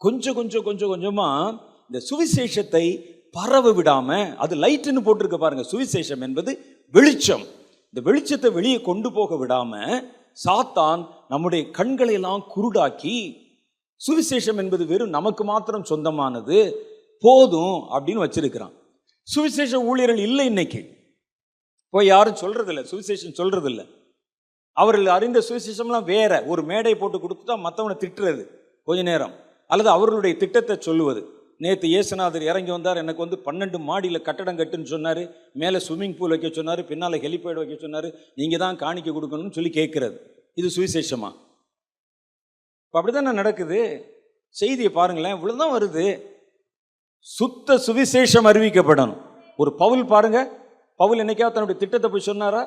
கொஞ்சம் கொஞ்சம் கொஞ்சம் கொஞ்சமா இந்த சுவிசேஷத்தை பரவ விடாம அது லைட்டுன்னு போட்டிருக்க பாருங்க. சுவிசேஷம் என்பது வெளிச்சம். இந்த வெளிச்சத்தை வெளியே கொண்டு போக விடாம சாத்தான் நம்முடைய கண்களை எல்லாம் குருடாக்கி சுவிசேஷம் என்பது வெறும் நமக்கு மாத்திரம் சொந்தமானது போதும் அப்படின்னு வச்சிருக்கிறான். சுவிசேஷ ஊழியர்கள் இல்லை இன்னைக்கு. போய் யாரும் சொல்றதில்ல சுவிசேஷம் சொல்றதில்ல. அவர்கள் அறிந்த சுவிசேஷம்லாம் வேற. ஒரு மேடை போட்டு கொடுத்துட்டா மற்றவனை திட்டுறது. கொஞ்ச நேரம். அல்லது அவர்களுடைய திட்டத்தை சொல்லுவது. நேற்று இயேசுநாதர் இறங்கி வந்தார் எனக்கு வந்து பன்னெண்டு மாடியில் கட்டடம் கட்டுன்னு சொன்னார் மேலே ஸ்விம்மிங் பூல் வைக்க சொன்னார் பின்னால் ஹெலிபேட் வைக்க சொன்னார் நீங்கள் தான் காணிக்க கொடுக்கணும்னு சொல்லி கேட்குறது இது சுவிசேஷமா? இப்போ அப்படி தானே நடக்குது? செய்தியை பாருங்களேன் இவ்வளோதான் வருது. சுத்த சுவிசேஷம் அறிவிக்கப்படணும். ஒரு பவுல் பாருங்கள் பவுல் என்னைக்காவது தன்னுடைய திட்டத்தை போய் சொன்னாரா?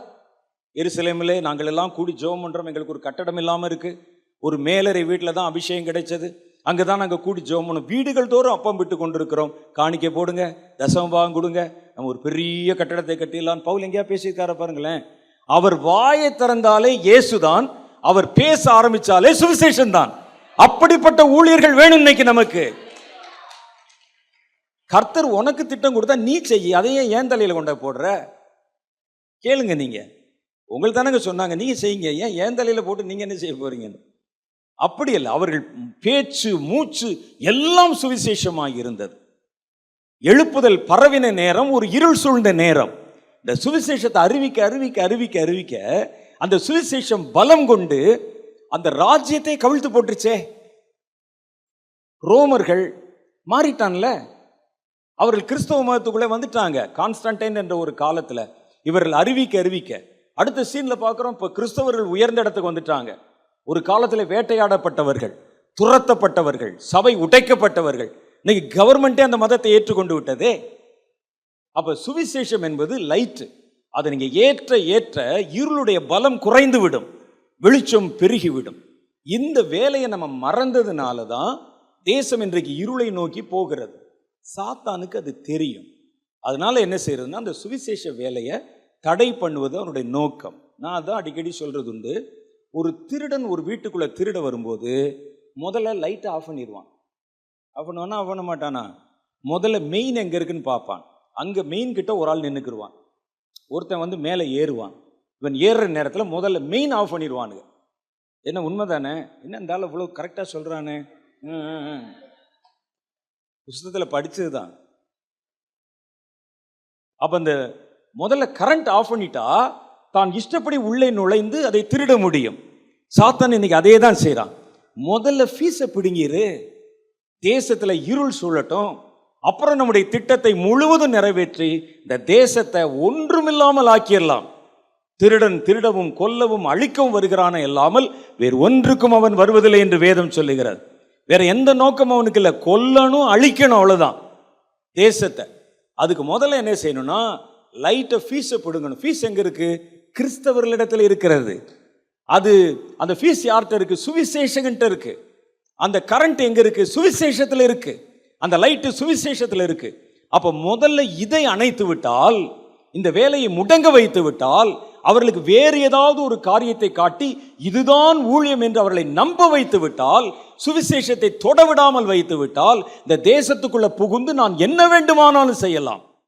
எருசலேமிலே நாங்கள் எல்லாம் கூடி ஜெபம் பண்ணுறோம் எங்களுக்கு ஒரு கட்டடம் இல்லாமல் இருக்குது ஒரு மேலறை வீட்டில் தான் அபிஷேகம் கிடைச்சது. அங்கே தான் நாங்கள் கூடி ஜெபம் பண்ணோம். வீடுகள் தோறும் அப்பம் விட்டு கொண்டிருக்கிறோம். காணிக்கை போடுங்க தசமபாகம் கொடுங்க. நம்ம ஒரு பெரிய கட்டடத்தை கட்டிடலான்னு பவுல் எங்கேயா பேசியிருக்கார பாருங்களேன். அவர் வாயை திறந்தாலே இயேசுதான் அவர் பேச ஆரம்பிச்சாலே சுவிசேஷன் தான் அப்படிப்பட்ட ஊழியர்கள் வேணும் இன்னைக்கு நமக்கு. கர்த்தர் உனக்கு திட்டம் கொடுத்தா நீ செய்ய அதையே ஏன் தலையில் கொண்ட போடுற? கேளுங்க நீங்கள் உங்களுக்கு தானங்க சொன்னாங்க நீங்கள் செய்யுங்க. ஏன் ஏன் தலையில் போட்டு நீங்கள் என்ன செய்ய போகிறீங்கன்னு அப்படி இல்லை அவர்கள் பேச்சு மூச்சு எல்லாம் சுவிசேஷமாக இருந்தது. எழுப்புதல் பரவின நேரம் ஒரு இருள் சூழ்ந்த நேரம். இந்த சுவிசேஷத்தை அறிவிக்க அறிவிக்க அறிவிக்க அறிவிக்க அந்த சுவிசேஷம் பலம் கொண்டு அந்த ராஜ்யத்தை கவிழ்த்து போட்டுருச்சே. ரோமர்கள் மாறிட்டான்ல? அவர்கள் கிறிஸ்தவ மதத்துக்குள்ளே வந்துட்டாங்க. கான்ஸ்டன்டைன் என்ற ஒரு காலத்தில் இவர்கள் அறிவிக்க அறிவிக்க. அடுத்த சீனில் பார்க்குறோம் இப்போ கிறிஸ்தவர்கள் உயர்ந்த இடத்துக்கு வந்துட்டாங்க. ஒரு காலத்தில் வேட்டையாடப்பட்டவர்கள் துரத்தப்பட்டவர்கள் சபை உடைக்கப்பட்டவர்கள் இன்னைக்கு கவர்மெண்ட்டே அந்த மதத்தை ஏற்றுக்கொண்டு விட்டதே. அப்போ சுவிசேஷம் என்பது லைட்டு அதை நீங்கள் ஏற்ற ஏற்ற இருளுடைய பலம் குறைந்து விடும் வெளிச்சம் பெருகிவிடும். இந்த வேலையை நம்ம மறந்ததுனால தான் தேசம் இன்றைக்கு இருளை நோக்கி போகிறது. சாத்தானுக்கு அது தெரியும். அதனால என்ன செய்யறதுன்னா அந்த சுவிசேஷ வேலையை தடை பண்ணுவது அவனுடைய நோக்கம். நான் அதான் அடிக்கடி சொல்கிறது உண்டு ஒரு திருடன் ஒரு வீட்டுக்குள்ளே திருட வரும்போது முதல்ல லைட்டை ஆஃப் பண்ணிடுவான் ஆஃப் பண்ணுவானா ஆஃப் பண்ண மாட்டானா? முதல்ல மெயின் எங்கே இருக்குன்னு பார்ப்பான். அங்கே மெயின் கிட்ட ஒரு ஆள் நின்றுக்குருவான் ஒருத்தன் வந்து மேலே ஏறுவான். இவன் ஏறுற நேரத்தில் முதல்ல மெயின் ஆஃப் பண்ணிடுவானுங்க என்ன உண்மைதானே? என்ன இந்த ஆள் இவ்வளோ கரெக்டாக சொல்கிறானே புஸ்தகத்தில் படித்தது தான் அப்போ இந்த முதல்ல கரண்ட் ஆஃப் பண்ணிட்டா தான் இஷ்டப்படி உள்ளே நுழைந்து அதை திருட முடியும். சாத்தான் இன்னைக்கு அதே தான் செய்கிறான் முதல்ல ஃபீஸை பிடுங்கிரு தேசத்தில் இருள் சூழட்டும் அப்புறம் நம்முடைய திட்டத்தை முழுவதும் நிறைவேற்றி இந்த தேசத்தை ஒன்றுமில்லாமல் ஆக்கிடலாம் திருடன் திருடவும் கொல்லவும் அழிக்கவும் வருகிறான இல்லாமல் வேறு ஒன்றுக்கும் அவன் வருவதில்லை என்று வேதம் சொல்லுகிறார். வேற எந்த நோக்கம் அவனுக்கு இல்லை. கொல்லணும் அழிக்கணும் அவ்வளோதான் தேசத்தை. அதுக்கு முதல்ல என்ன செய்யணும்னா லைட்டை ஃபீஸை பிடுங்கணும். ஃபீஸ் எங்கே இருக்குது கிறிஸ்தவர்களிடத்தில் இருக்கிறது. அது அந்த ஃபீஸ் யார்கிட்ட இருக்கு? சுவிசேஷங்கிட்ட இருக்கு. அந்த கரண்ட் எங்க இருக்கு? சுவிசேஷத்தில் இருக்கு. அந்த லைட்டு சுவிசேஷத்தில் இருக்கு. அப்போ முதல்ல இதை அணைத்து விட்டால் இந்த வேலையை முடங்க வைத்து விட்டால் அவர்களுக்கு வேறு ஏதாவது ஒரு காரியத்தை காட்டி இதுதான் ஊழியம் என்று அவர்களை நம்ப வைத்து விட்டால் சுவிசேஷத்தை தொடவிடாமல் வைத்து விட்டால் இந்த தேசத்துக்குள்ள புகுந்து நான் என்ன வேண்டுமானாலும் செய்யலாம்.